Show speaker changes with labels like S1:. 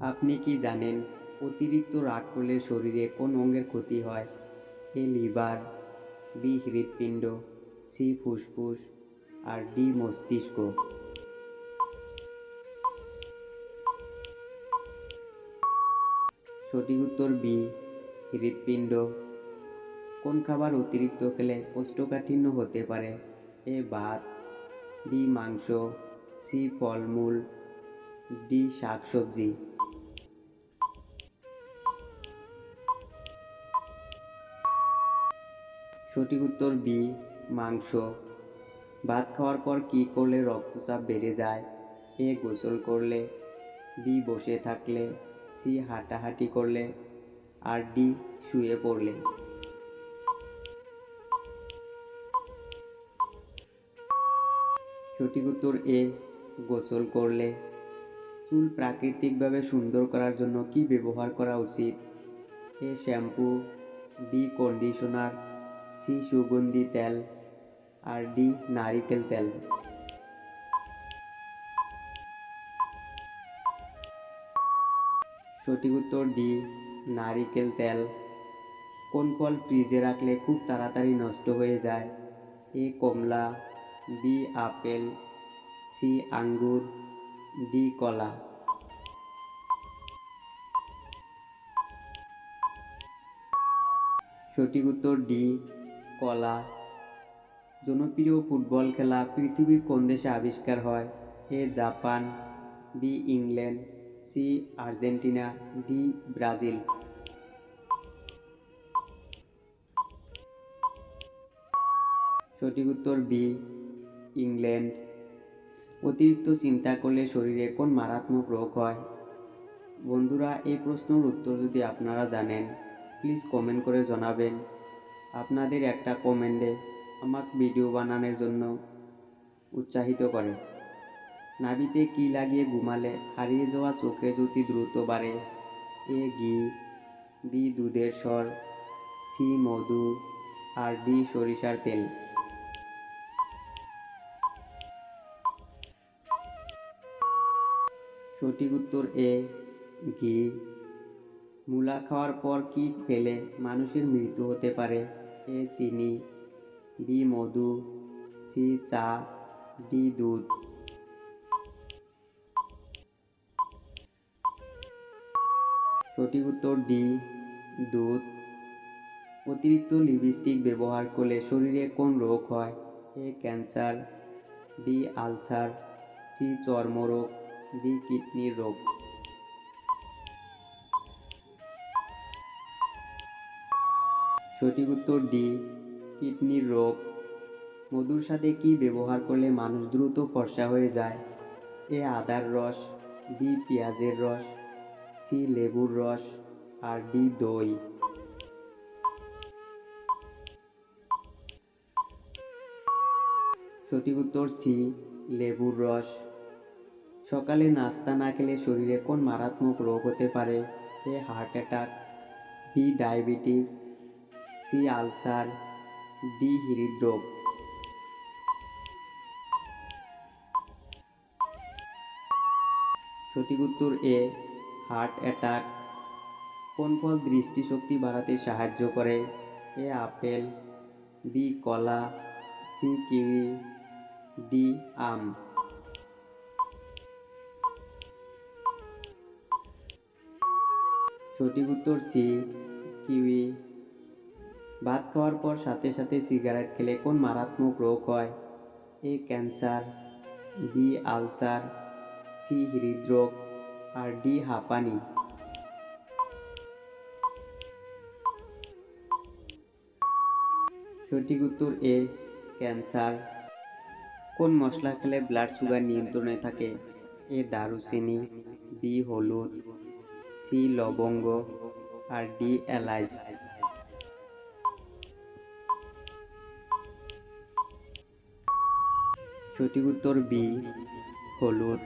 S1: আপনি কি জানেন, অতিরিক্ত রাগ করলে শরীরে কোন অঙ্গের ক্ষতি হয়? এ লিভার, বি হৃৎপিণ্ড, সি ফুসফুস, আর ডি মস্তিষ্ক। সঠিক উত্তর বি, হৃৎপিণ্ড। কোন খাবার অতিরিক্ত খেলে কোষ্ঠকাঠিন্য হতে পারে? এ ভাত, বি মাংস, সি ফলমূল, ডি শাকসবজি। সঠিক উত্তর বি, মাংস। ভাত খাওয়ার পর কি করলে রক্তচাপ বেড়ে যায়? এ, গোসল করলে। বি, বসে থাকলে। সি, হাঁটাহাঁটি করলে। আর ডি, শুয়ে পড়লে। সঠিক উত্তর এ, গোসল করলে। চুল প্রাকৃতিকভাবে সুন্দর করার জন্য কি ব্যবহার করা উচিত? A, shampoo. B, conditioner. C সুগন্ধি তেল, আর ডি নারিকেল তেল। সঠিক উত্তর ডি, নারিকেল তেল। কোন ফল ফ্রিজে রাখলে খুব তাড়াতাড়ি নষ্ট হয়ে যায়? এ কমলা, বি আপেল, সি আঙ্গুর, ডি কলা। সঠিক উত্তর ডি কলা। জনপ্রিয় ফুটবল খেলা পৃথিবীর কোন দেশে আবিষ্কার হয়? A Japan, B England, C Argentina, D Brazil. সঠিক উত্তর বি ইংল্যান্ড। অতিরিক্ত চিন্তা করলে শরীরে কোন মারাত্মক রোগ হয়? বন্ধুরা, এই প্রশ্নের উত্তর যদি আপনারা জানেন প্লিজ কমেন্ট করে জানাবেন। আপনাদের একটা কমেন্টে আমাকে ভিডিও বানানোর জন্য উৎসাহিত করে। নাভিতে কি লাগিয়ে ঘুমালে হারিয়ে যাওয়া চোখে জ্যোতি দ্রুত বাড়ে, এ ঘি, বি দুধের স্বর, সি মধু, আর ডি সরিষার তেল। সঠিক উত্তর এ, ঘি মূলা খাওয়ার পর কি খেলে মানুষের মৃত্যু হতে পারে? এ চিনি, বি মধু, সি চা, ডি দুধ। সঠিক উত্তর ডি, দুধ। অতিরিক্ত লিপস্টিক ব্যবহার করলে শরীরে কোন রোগ হয়? A cancer, B ulcer, C চর্মরোগ, ডি কিডনির রোগ। সঠিক উত্তর ডি, কিডনির রোগ। মধুর সাথে কি ব্যবহার করলে মানুষ দ্রুত ফর্সা হয়ে যায়? এ আদার রস, বি পেঁয়াজের রস, সি লেবুর রস, আর ডি দই। সঠিক উত্তর সি, লেবুর রস। সকালে নাস্তা না খেলে শরীরে কোন মারাত্মক রোগ হতে পারে? A heart attack, B diabetes C ulcer, D হৃদরোগ। সঠিক উত্তর এ, হার্ট অ্যাটাক। কোন ফল দৃষ্টিশক্তি বাড়াতে সাহায্য করে? এ, আপেল, বি, কলা, সি, কিউই, ডি, আম। সঠিক উত্তর সি, কিউই। ভাত খাওয়ার পর সাথে সাথে সিগারেট খেলে কোন মারাত্মক রোগ হয়? A cancer, B ulcer, C হৃদরোগ, আর ডি হাঁপানি। সঠিক উত্তর এ, ক্যান্সার। কোন মশলা খেলে ব্লাড সুগার নিয়ন্ত্রণে থাকে? এ দারুচিনি, বি হলুদ, সি লবঙ্গ, আর ডি এলাইচ। সঠিক উত্তর বি হলুদ।